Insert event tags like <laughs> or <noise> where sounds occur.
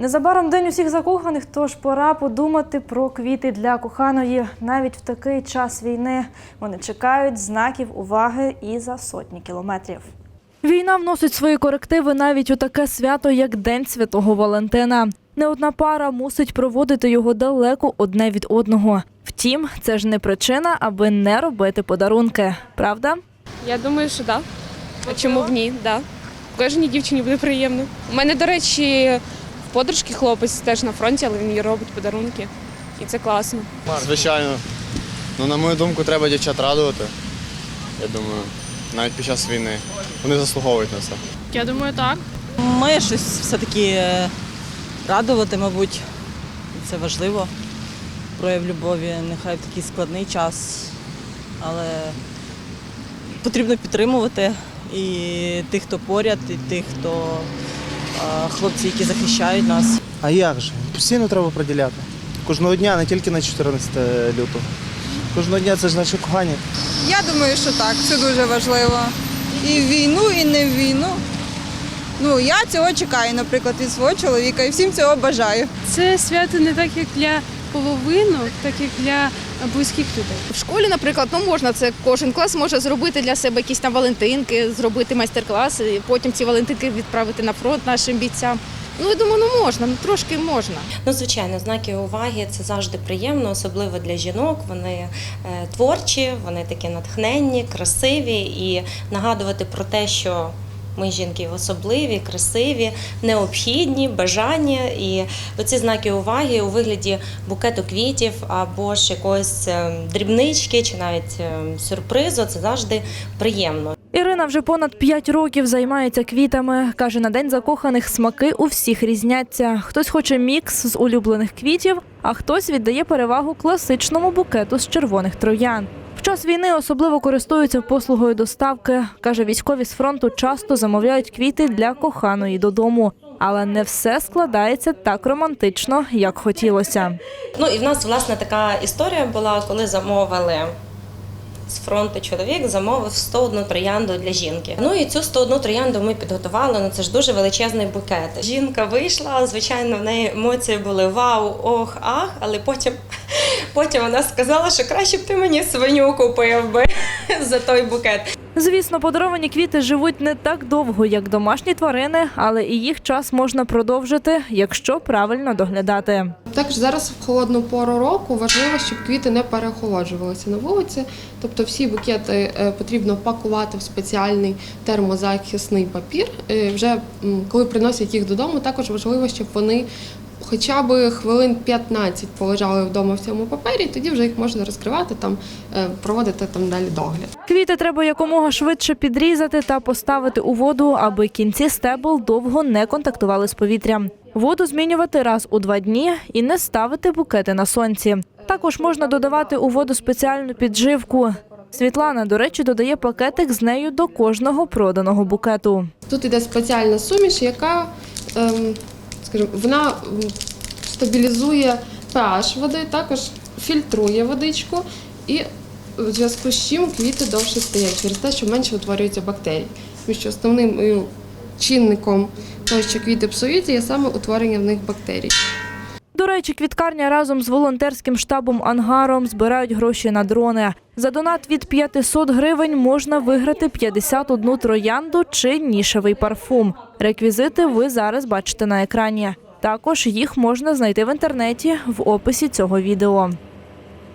Незабаром день усіх закоханих, тож пора подумати про квіти для коханої. Навіть в такий час війни вони чекають знаків уваги і за сотні кілометрів. Війна вносить свої корективи навіть у таке свято, як День Святого Валентина. Не одна пара мусить проводити його далеко одне від одного. Втім, це ж не причина, аби не робити подарунки. Правда? Я думаю, що так. Да. Чому б ні? Да. Кожній дівчині буде приємно. У мене, до речі, в подружки хлопець теж на фронті, але він їй робить подарунки. І це класно. Звичайно. Ну, на мою думку, треба дівчат радувати. Я думаю, навіть під час війни. Вони заслуговують на це. Я думаю, так. Має щось все-таки е, радувати, мабуть. Це важливо. Прояв любові, нехай в такий складний час, але потрібно підтримувати і тих, хто поряд, і тих, хто хлопці, які захищають нас. А як же? Постійно треба приділяти. Кожного дня, не тільки на 14 лютого. Кожного дня це ж наше кохання. Я думаю, що так, це дуже важливо. І в війну, і не в війну. Ну, я цього чекаю, наприклад, від свого чоловіка і всім цього бажаю. Це свято не так, як для половину, так як для близьких людей. В школі, наприклад, ну можна це кожен клас може зробити для себе якісь там валентинки, зробити майстер-класи, потім ці валентинки відправити на фронт нашим бійцям. Ну я думаю, ну можна, ну трошки можна. Ну, звичайно, знаки уваги це завжди приємно, особливо для жінок. Вони е, творчі, вони такі натхненні, красиві і нагадувати про те, що. Ми жінки особливі, красиві, необхідні, бажання і оці знаки уваги у вигляді букету квітів або ж якоїсь е, дрібнички чи навіть е, сюрпризу це завжди приємно. Ірина вже понад 5 років займається квітами. Каже, на день закоханих смаки у всіх різняться. Хтось хоче мікс з улюблених квітів, а хтось віддає перевагу класичному букету з червоних троян. В час війни особливо користуються послугою доставки. Каже, військові з фронту часто замовляють квіти для коханої додому. Але не все складається так романтично, як хотілося. Ну і в нас власне така історія була, коли замовили. З фронту чоловік замовив 101 троянду для жінки. Ну і цю 101 троянду ми підготували. Ну це ж дуже величезний букет. Жінка вийшла, звичайно, в неї емоції були вау, ох, ах. Але потім, потім вона сказала, що краще б ти мені свиню купив би <laughs> за той букет. Звісно, подаровані квіти живуть не так довго, як домашні тварини, але і їх час можна продовжити, якщо правильно доглядати. Також зараз в холодну пору року важливо, щоб квіти не переохолоджувалися на вулиці. Тобто всі букети е, потрібно пакувати в спеціальний термозахисний папір. Е, Вже коли приносять їх додому, також важливо, щоб вони хоча б хвилин 15 полежали вдома в цьому папері, тоді вже їх можна розкривати, там е, проводити там далі догляд. Квіти треба якомога швидше підрізати та поставити у воду, аби кінці стебл довго не контактували з повітрям. Воду змінювати раз у два дні і не ставити букети на сонці. Також можна додавати у воду спеціальну підживку. Світлана, до речі, додає пакетик з нею до кожного проданого букету. Тут іде спеціальна суміш, яка, ем, скажімо, вона стабілізує pH води, також фільтрує водичку і в зв'язку з чим квіти довше стоять через те, що менше утворюється бактерій. Тому що основним е, чинником того, що квіти псуються, є саме утворення в них бактерій. До речі, квіткарня разом з волонтерським штабом Ангаром збирають гроші на дрони. За донат від 500 гривень можна виграти 51 троянду чи нішевий парфум. Реквізити ви зараз бачите на екрані. Також їх можна знайти в інтернеті в описі цього відео.